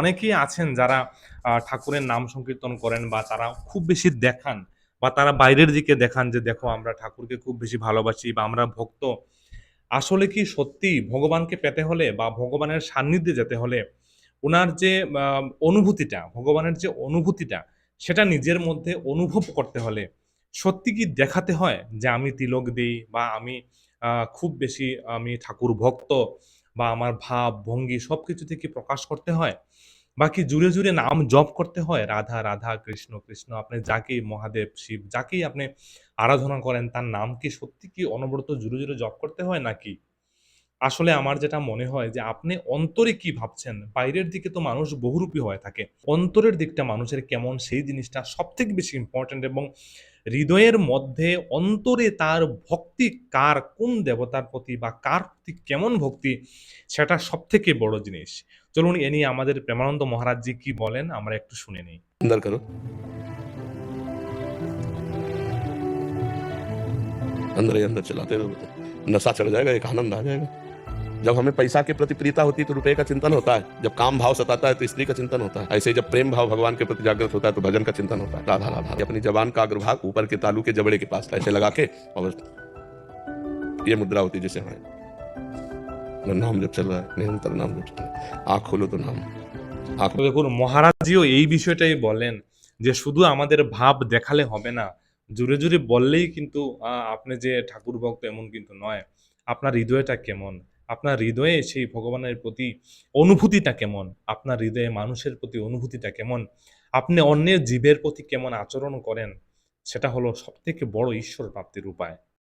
অনেকেই আছেন যারা ঠাকুরের নাম সংকীর্তন করেন বা তারা খুব বেশি দেখান বা তারা বাইরের দিকে দেখান যে, দেখো, আমরা ঠাকুরকে খুব বেশি ভালোবাসি বা আমরা ভক্ত। আসলে কি সত্যি ভগবানকে পেতে হলে বা ভগবানের সান্নিধ্যে যেতে হলে ওনার যে অনুভূতিটা, ভগবানের যে অনুভূতিটা, সেটা নিজের মধ্যে অনুভব করতে হলে সত্যি কি দেখাতে হয় যে, আমি তিলক দিই বা আমি খুব বেশি আমি ঠাকুর ভক্ত? বা আমার ভাব, ভঙ্গি সব কিছু থেকে প্রকাশ করতে হয়। বাকি জুড়ে জুড়ে নাম জপ করতে হয়। রাধা রাধা, কৃষ্ণ কৃষ্ণ, আপনি যাকেই মহাদেব, শিব, যাকেই আপনি আরাধনা করেন, তার নাম কি সত্যি কি অনবরত জুড়ে জুড়ে জপ করতে হয় নাকি? আসলে আমার যেটা মনে হয় যে আপনি অন্তরে কি ভাবছেন বাইরের দিকে তো মানুষ বহুরূপী হয়ে থাকে অন্তরের দিকটা মানুষের কেমন সেই জিনিসটা সব থেকে বেশি ইম্পর্টেন্ট এবং হৃদয়ের মধ্যে অন্তরে তার ভক্তি কার কোন দেবতার প্রতি বা কার প্রতি কেমন ভক্তি সেটা সব থেকে বড় জিনিস চলুন এ নিয়ে আমাদের প্রেমানন্দ মহারাজজি কি বলেন আমরা একটু শুনে নিই अंदर करो अंदर ही अंदर चलाते रहो नशा चढ़ जाएगा एक आनंद आ जाएगा जब हमें पैसा के प्रति प्रियता होती है तो रुपए का चिंतन होता है जब काम भाव सताता है तो स्त्री का चिंतन होता है ऐसे ही जब प्रेम भाव भगवान के प्रति जागृत होता है तो भजन का चिंतन होता है राधा राधा अपनी जबान का अग्रभाग ऊपर के तालू के जबड़े के पास ऐसे लगा के और ये मुद्रा होती है जैसे हमारे नाम जब चल रहा है निरंतर नाम जब चल रहा है आँख खोलो तो नाम आँख তো দেখুন মহারাজজিও এই বিষয়টাই বলেন যে শুধু আমাদের ভাব দেখালে হবে না জুড়ে জুড়ে বললেই কিন্তু আহ, আপনি যে ঠাকুর ভক্ত এমন কিন্তু নয় আপনার হৃদয়টা কেমন আপনার হৃদয়ে সেই ভগবানের প্রতি অনুভূতিটা কেমন? আপনার হৃদয়ে মানুষের প্রতি অনুভূতিটা কেমন? আপনি অন্যের জীবের প্রতি কেমন আচরণ করেন? সেটা হলো সবথেকে বড় ঈশ্বর প্রাপ্তির উপায়।